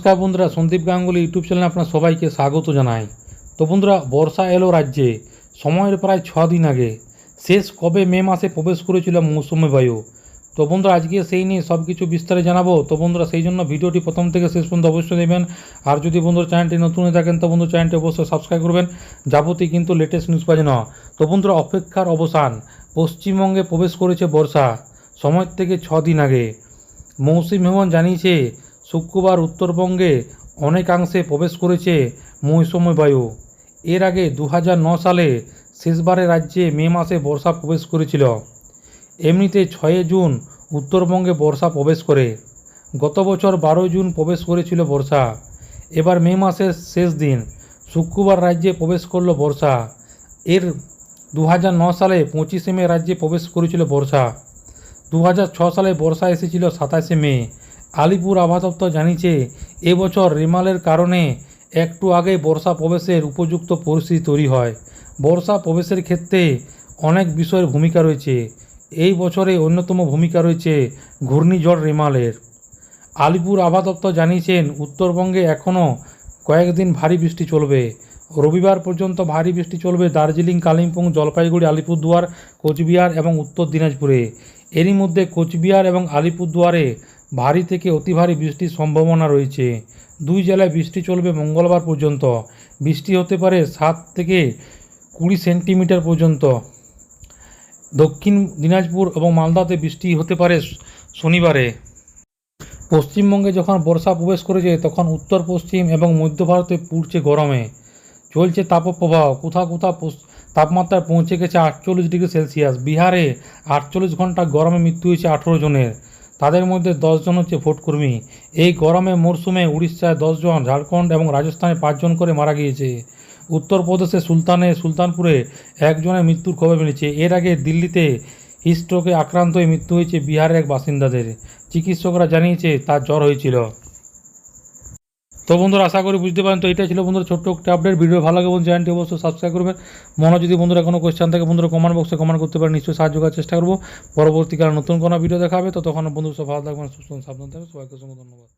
নমস্কার বন্ধুরা, সন্দীপ গাঙ্গুলি ইউটিউব চ্যানেলে আপনার সবাইকে স্বাগত জানাই। তো বন্ধুরা, বর্ষা এলো রাজ্যে। সময়ের প্রায় ছ দিন আগে। শেষ কবে মে মাসে প্রবেশ করেছিল মৌসুমি বায়ু? তো বন্ধুরা, আজকে সেই নিয়ে সব কিছু বিস্তারে জানাব। তো বন্ধুরা, সেই জন্য ভিডিওটি প্রথম থেকে শেষ পর্যন্ত অবশ্যই দেবেন আর যদি বন্ধুরা চ্যানেলটি নতুন হয়ে থাকেন, তো বন্ধু চ্যানেলটি অবশ্যই সাবস্ক্রাইব করবেন। যাবতীয় কিন্তু লেটেস্ট নিউজ পাওয়া না। তো বন্ধুরা, অপেক্ষার অবসান। পশ্চিমবঙ্গে প্রবেশ করেছে বর্ষা। সময় থেকে ছ দিন আগে। মৌসুমী ভবন জানিয়েছে শুক্রবার উত্তরবঙ্গে অনেকাংশে প্রবেশ করেছে মৌসুমী বায়ু এর আগে দু সালে শেষবারে রাজ্যে মে মাসে বর্ষা প্রবেশ করেছিল। এমনিতে ছয় জুন উত্তরবঙ্গে বর্ষা প্রবেশ করে। গত বছর বারোই জুন প্রবেশ করেছিল বর্ষা। এবার মে মাসের শেষ দিন, শুক্রবার রাজ্যে প্রবেশ করল বর্ষা। এর দু সালে পঁচিশে মে রাজ্যে প্রবেশ করেছিল বর্ষা। দু সালে বর্ষা এসেছিল সাতাশে মে। আলিপুর আবহাওয়া জানিয়েছে এবছর রেমালের কারণে একটু আগে বর্ষা প্রবেশের উপযুক্ত পরিস্থিতি তৈরি হয়। বর্ষা প্রবেশের ক্ষেত্রে অনেক বিষয়ের ভূমিকা রয়েছে। এই বছরে অন্যতম ভূমিকা রয়েছে ঘূর্ণিঝড় রেমালের। আলিপুর আবহাওয়া দপ্তর জানিয়েছেন, উত্তরবঙ্গে এখনও কয়েকদিন ভারী বৃষ্টি চলবে। রবিবার পর্যন্ত ভারী বৃষ্টি চলবে দার্জিলিং, কালিম্পং, জলপাইগুড়ি, আলিপুরদুয়ার, কোচবিহার এবং উত্তর দিনাজপুরে। এরই মধ্যে কোচবিহার এবং আলিপুরদুয়ারে ভারী থেকে অতি ভারী বৃষ্টির সম্ভাবনা রয়েছে। দুই জেলায় বৃষ্টি চলবে মঙ্গলবার পর্যন্ত। বৃষ্টি হতে পারে সাত থেকে কুড়ি সেন্টিমিটার পর্যন্ত। দক্ষিণ দিনাজপুর এবং মালদাতে বৃষ্টি হতে পারে শনিবারে। পশ্চিমবঙ্গে যখন বর্ষা প্রবেশ করেছে, তখন উত্তর, পশ্চিম এবং মধ্য ভারতে পুড়ছে গরমে। চলছে তাপপ্রবাহ। কোথাও কোথাও তাপমাত্রা পৌঁছে গেছে আটচল্লিশ ডিগ্রি সেলসিয়াস। বিহারে আটচল্লিশ ঘণ্টা গরমে মৃত্যু হয়েছে আঠেরো জনের। তাদের মধ্যে দশজন হচ্ছে ভোটকর্মী এই গরমে মরশুমে উড়িষ্যায় দশজন, ঝাড়খণ্ড এবং রাজস্থানে পাঁচজন করে মারা গিয়েছে। উত্তরপ্রদেশে সুলতানে, সুলতানপুরে একজনের মৃত্যুর খবর মিলেছে। এর আগে দিল্লিতে হিস্ট্রোকে আক্রান্ত হয়ে মৃত্যু হয়েছে বিহারের এক বাসিন্দাদের। চিকিৎসকরা জানিয়েছে, তার জ্বর হয়েছিল। তো বন্ধুরা, আশা করি বুঝতে পারেন। তো এটাই ছিল বন্ধুরা ছোট্ট একটা আপডেট ভিডিও ভালো লাগে বন্ধু চ্যানেলটি অবশ্যই সাবস্ক্রাইব করবেন। মনে যদি বন্ধুরা কোনো কোয়েশ্চেন থাকে, বন্ধুরা কমেন্ট বক্সে কমেন্ট করতে পারেন। নিশ্চয়ই সাহায্য করার চেষ্টা করব। পরবর্তীকালে নতুন কোনো ভিডিও দেখাবে তো তখন বন্ধু সব ভালো থাকবেন, সুস্থ সাবধান থাকবেন সবাইকে অসংখ্য ধন্যবাদ।